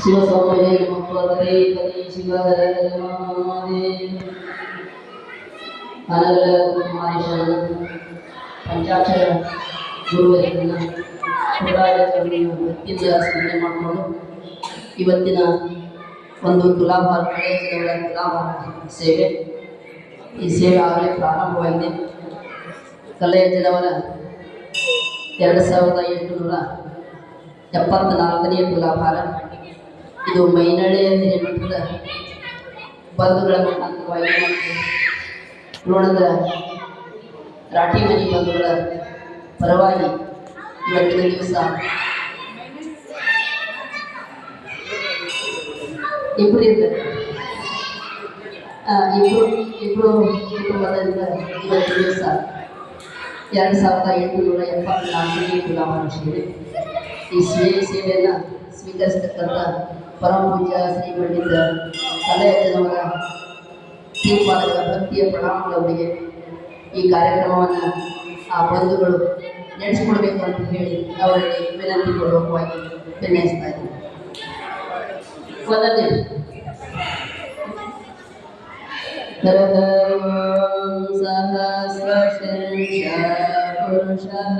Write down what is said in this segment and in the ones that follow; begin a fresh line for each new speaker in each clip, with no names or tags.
ಶಿವಸ್ವಾಮಿಯೇ ಪದೇ ಶಿವಹರೇ ನಮಃ ಅನಗಲ ಕುಮಾರೇಶನ ಪಂಚಾಕ್ಷರ ಗುರುವರಿಯನ್ನ ಪುರಾಜಕರನ್ನು ಭಕ್ತಿಯಿಂದ ಮಾಡಿಕೊಂಡು ಇವತ್ತಿನ ಒಂದು ತುಲಾಭಾರ ಕಳೆಯ ತುಲಾಭಾರ ಸೇವೆ ಈ ಸೇವೆ ಆಗಲೇ ಪ್ರಾರಂಭವಾಗಿದೆ ಕಲೆಯ ಜನವರ ಎರಡು ಸಾವಿರದ ಎಂಟುನೂರ ಎಪ್ಪತ್ತ್ನಾಲ್ಕನೇ ತುಲಾಭಾರ ಇದು ಮೈನಳ್ಳಿಯ ಮಠದ ಬಂಧುಗಳ ಮುಖಾಂತರವಾಗಿ ಮತ್ತು ಋಣದ ರಾಟಿ ಮನಿ ಬಂಧುಗಳ ಪರವಾಗಿ ಇವತ್ತಿನ ದಿವಸ ಇಬ್ಬರು ಇರ್ತಾರೆ ಆ, ಇಬ್ರು ಇಬ್ರು ಕುಟುಂಬದಿಂದ ಇವತ್ತಿನ ದಿವಸ ಎರಡು ಸಾವಿರದ ಎಂಟುನೂರ ಎಪ್ಪತ್ನಾಲ್ಕನೇ ಸೇವೆ ಈ ಸೇವೆ ಸೇವೆಯನ್ನು ಸ್ವೀಕರಿಸತಕ್ಕಂಥ ಪರಮ ಪೂಜ್ಯ ಶ್ರೀ ಪಂಡಿತ ಕಲೆಯ ಜನವರ ಶ್ರೀಪಾದಗಳ ಭಕ್ತಿಯ ಪ್ರಣಾಮಗಳವರಿಗೆ ಈ ಕಾರ್ಯಕ್ರಮವನ್ನು ಆ ಬಂಧುಗಳು ನಡೆಸಿಕೊಡ್ಬೇಕು ಅಂತ ಹೇಳಿ ಅವರಿಗೆ ವಿನಂತಿ ಪೂರ್ವಕವಾಗಿ ವಿನಯಿಸ್ತಾ ಇದ್ದೀನಿ ಮೊದಲನೇ सहस्रशीर्ष पुरुषः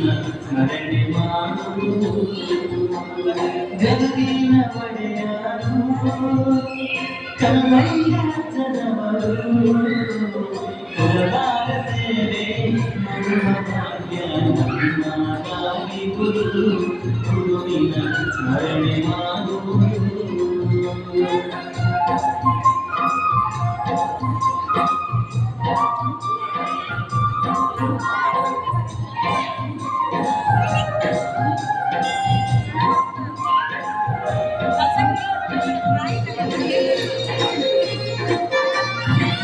మరణి
మాను గదిన వడయాను కన్నయ్య జనవరు కొరవార సేవే మనుమభాగ్యాను మాతాని గురు గురువిన మరణి మాను